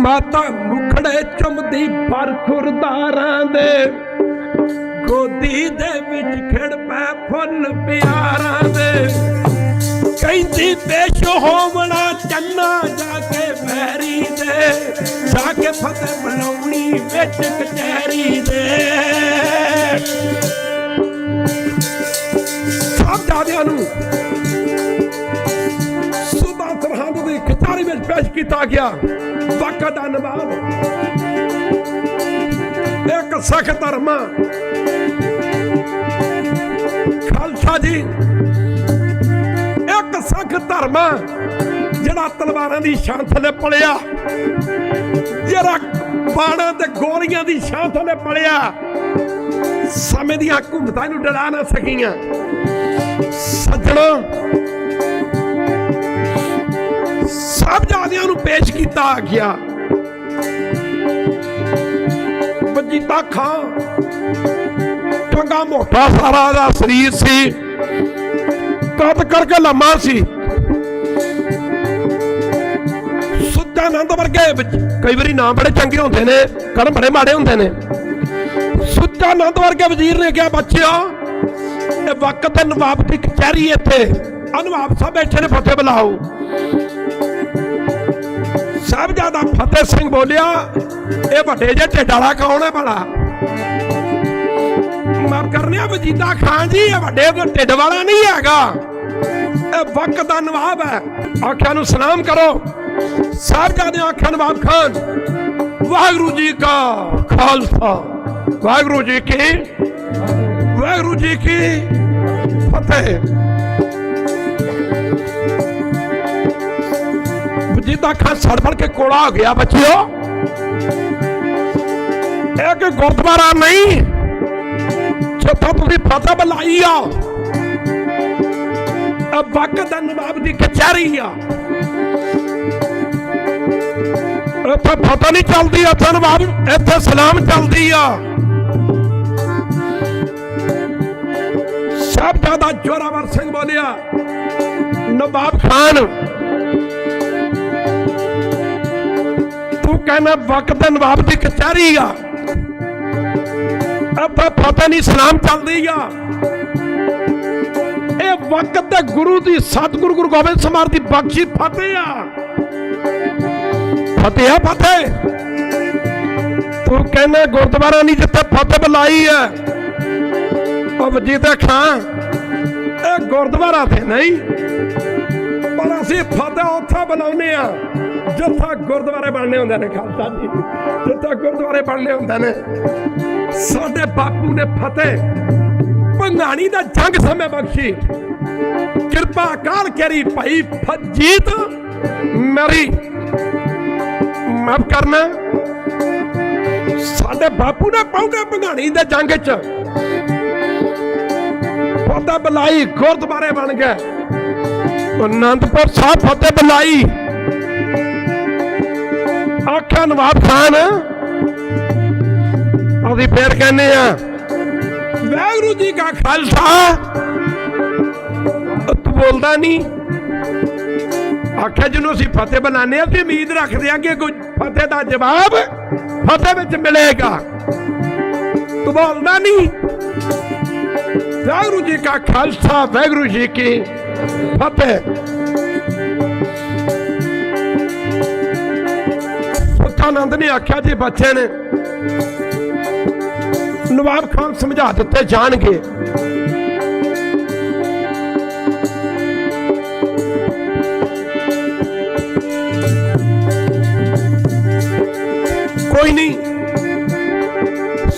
ਮਾਤਾ ਮੁਖੜੇ ਚੁੰਮਦੀ ਪਰ ਖੁਰਦਾਰਾਂ ਦੇ। ਗੋਦੀ ਦੇ ਵਿੱਚ ਖਿੜ ਪੈ ਫੁੱਲ ਪਿਆਰਾਂ ਦੇ। ਕਹਿੰਦੀ ਪੇਸ਼ ਹੋਵਣਾ ਚੰਨਾ ਜਾ ਕੇ ਬਹਿਰੀ ਦੇ। ਜਾ ਕੇ ਫਤਿਹ ਬੁਲਾਉਣੀ ਵਿੱਚ ਕਚਹਿਰੀ ਦੇ। ਸਭ ਦਾਦਿਆਂ ਨੂੰ ਸਰਹੰਦ ਵਿੱਚ ਪੇਸ਼ ਕੀਤਾ ਗਿਆ। ਵਕਤ ਦਾ ਨਵਾਬ ਇੱਕ ਸਿੱਖ ਧਰਮਾ ਖਾਲਸਾ ਜੀ, ਇੱਕ ਸਿੱਖ ਧਰਮਾ ਜਿਹੜਾ ਤਲਵਾਰਾਂ ਦੀ ਛਾਂ ਥੱਲੇ ਪਲਿਆ। ਜਿਹੜਾ ਬਾਣਾਂ ਤੇ ਗੋਲੀਆਂ ਦੀ ਛਾਂ ਥੱਲੇ ਪਲਿਆ। ਸਮੇਂ ਦੀਆਂ ਹਕੂਮਤਾਂ ਨੂੰ ਡਰਾ ਨਾ ਸਕੀਆਂ। ਸੱਜਣੋ ਸਭ ਨੂੰ ਪੇਸ਼ ਕੀਤਾ ਗਿਆ। ਵਜੀਦਾ ਖਾਂ ਟੰਗਾ ਮੋਟਾ ਸਾਰਾ ਦਾ ਸਰੀਰ ਸੀ। ਕੱਦ ਕਰਕੇ ਲੰਮਾ ਸੀ? ਸੁੱਚਾਨੰਦ ਵਰਗੇ ਕਈ ਵਾਰੀ ਨਾਮ ਬੜੇ ਚੰਗੇ ਹੁੰਦੇ ਨੇ ਕਰਮ ਬੜੇ ਮਾੜੇ ਹੁੰਦੇ ਨੇ। ਸੁੱਚਾਨੰਦ ਵਰਗੇ ਵਜ਼ੀਰ ਨੇ ਕਿਹਾ, ਬੱਚਿਓ, ਇਹ ਵਕਤ ਤੇ ਨਵਾਬ ਦੀ ਕਚਹਿਰੀ ਇੱਥੇ। ਆ ਸਾਹਿਬ ਬੈਠੇ ਨੇ ਫਤਿਹ ਬੁਲਾਓ। ਸਾਹਿਬਜ਼ਾਦਾ ਫਤਿਹ ਸਿੰਘ ਬੋਲਿਆ, ਇਹ ਵੱਡੇ ਜੇ ਢਿੱਡ ਵਾਲਾ ਕੌਣ ਹੈ ਭਲਾ? ਮਾਫ ਕਰਨਿਆ ਵਜੀਦਾ ਖਾਨ ਜੀ, ਇਹ ਵੱਡੇ ਢਿੱਡ ਵਾਲਾ ਨਹੀਂ ਹੈਗਾ। ਇਹ ਵਕਤ ਦਾ ਨਵਾਬ ਹੈ। ਆਖਿਆ ਨੂੰ ਸਲਾਮ ਕਰੋ। ਸਾਹਿਬਜ਼ਾਦੇ ਆਖਿਆ, ਨਵਾਬ ਖਾਨ, ਵਾਹਿਗੁਰੂ ਜੀ ਕਾ ਖਾਲਸਾ। ਵਾਹਿਗੁਰੂ ਜੀ ਕੀ ਵਾਹਿਗੁਰੂ ਜੀ ਕੀ ਫਤਿਹ। ਵਜੀਦਾ ਖਾਨ ਸੜਬੜ ਕੇ ਕੋਲਾ ਹੋ ਗਿਆ ਬੱਚਿਓ। ਇਹ ਕਿ ਗੁਰਦੁਆਰਾ ਨਹੀਂ। ਜਿੱਥੋਂ ਤੁਸੀਂ ਫਤਿਹ ਬੁਲਾਈ ਆ, ਇਹ ਵਕਤ ਦਾ ਨਵਾਬ ਦੀ ਕਚਹਿਰੀ ਆ। ਇੱਥੇ ਫਤਿਹ ਨਹੀਂ ਚੱਲਦੀ, ਇੱਥੇ ਨਵਾਬ ਇੱਥੇ ਸਲਾਮ ਚੱਲਦੀ ਆ। ਸਾਹਿਬਜ਼ਾਦਾ ਜੋਰਾਵਰ ਸਿੰਘ ਬੋਲਿਆ, ਨਵਾਬ ਖਾਨ ਤੂੰ ਕਹਿੰਦਾ ਵਕਤ ਦੇ ਨਵਾਬ ਦੀ ਕਚਹਿਰੀ ਆ। ਇੱਥੇ ਫਤਿਹ ਨਹੀਂ, ਸਲਾਮ ਚੱਲਦੀ ਆ। ਇਹ ਵਕਤ ਦੇ ਗੁਰੂ ਦੀ, ਸਤਿਗੁਰੂ ਗੁਰੂ ਗੋਬਿੰਦ ਸਿੰਘ ਦੀ ਬਖਸ਼ੀ ਫਤਿਹ ਆ। ਫਤਿਹ ਆ ਫਤਿਹ। ਤੂੰ ਕਹਿੰਦਾ ਗੁਰਦੁਆਰਾ ਨਹੀਂ ਜਿੱਥੇ ਫਤਿਹ ਬੁਲਾਈ ਆ। ਉਹ ਵਜੀਦਾ ਖਾਂ। ਇਹ ਗੁਰਦੁਆਰਾ ਤੇ ਨਹੀਂ, ਪਰ ਅਸੀਂ ਫਤਿਹ ਉੱਥੇ ਬੁਲਾਉਂਦੇ ਆ। ਜਿੱਥੇ ਗੁਰਦੁਆਰੇ ਬਣਨੇ ਹੁੰਦੇ ਨੇ, ਖਾਲਸਾ ਜੀ। ਜਿੱਥੇ ਗੁਰਦੁਆਰੇ ਬਣਨੇ ਹੁੰਦੇ ਨੇ। ਸਾਡੇ ਬਾਪੂ ਨੇ ਫਤਿਹ, ਭੰਗਾਣੀ ਦਾ ਜੰਗ ਸਮੇਂ ਬਖਸ਼ੀ। ਕਿਰਪਾ ਕਾਲ ਕਰੀ ਭਾਈ ਫਜੀਤ ਮੇਰੀ। ਮਾਫ ਕਰਨਾ। ਸਾਡੇ ਬਾਪੂ ਨੇ ਪੌਂਗੇ ਭੰਗਾਣੀ ਦੇ ਜੰਗ ਚ। ਫਤਿਹ ਬੁਲਾਈ, ਗੁਰਦੁਆਰੇ ਬਣ ਗਏ। ਅਨੰਦਪੁਰ ਸਾਹਿਬ ਫਤਿਹ ਬੁਲਾਈ। ਆਖਿਆ ਨਵਾਬ ਖਾਨ। ਅਸੀਂ ਫੇਰ ਕਹਿੰਦੇ ਆ ਵਾਹਿਗੁਰੂ ਜੀ ਕਾ ਖਾਲਸਾ। ਤੂੰ ਬੋਲਦਾ ਨਹੀਂ ਆਖਿਆ ਜਿਹਨੂੰ ਅਸੀਂ ਫਤਿਹ ਬਣਾਉਂਦੇ ਆ ਅਸੀਂ ਉਮੀਦ ਰੱਖਦੇ ਆ ਕਿ ਕੋਈ ਫਤਿਹ ਦਾ ਜਵਾਬ ਫਤਿਹ ਵਿੱਚ ਮਿਲੇਗਾ। ਤੂੰ ਬੋਲਦਾ ਨਹੀਂ ਵਾਹਿਗੁਰੂ ਜੀ ਕਾ ਖਾਲਸਾ, ਵਾਹਿਗੁਰੂ ਜੀ ਕੀ ਫਤਿਹ। ਸੁਖਾਨੰਦ ਨੇ ਆਖਿਆ ਜੀ ਬੱਚੇ ਨੇ। ਨਵਾਬ ਖਾਨ ਸਮਝਾ ਦਿੱਤੇ ਜਾਣਗੇ। ਕੋਈ ਨਹੀਂ,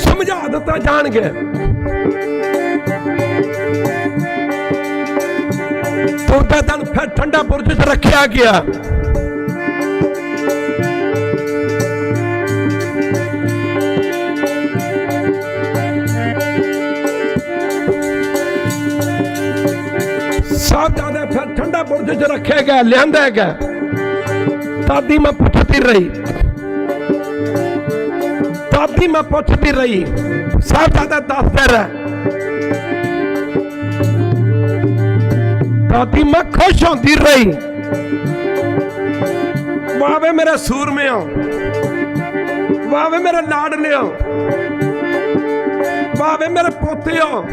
ਸਮਝਾ ਦਿੱਤਾ ਜਾਣਗੇ। ਤੁਰਦਾ ਦਿਨ ਫਿਰ ਠੰਡਾ ਬੁਰਜ 'ਚ ਰੱਖਿਆ ਗਿਆ। ਠੰਡਾ ਬੁਰਜ 'ਚ ਰੱਖਿਆ ਗਿਆ, ਲਿਆਂਦਾ ਗਿਆ। ਦਾਦੀ ਮੈਂ ਪੁੱਛਦੀ ਰਹੀ। ਦਾਦੀ ਮੈਂ ਪੁੱਛਦੀ ਰਹੀ, ਸਾਹਿਬਜ਼ਾਦਾ ਦੱਸਦੇ ਰਹਿ। ਦਾਦੀ ਮੈਂ ਖੁਸ਼ ਹੁੰਦੀ ਰਹੀ। ਵਾਵੇ ਮੇਰੇ ਸੂਰਮਿਓ ਵਾਵੇ ਮੇਰੇ ਲਾਡਲਿਓ ਵਾਹ ਮੇਰੇ ਪੋਤਿਓ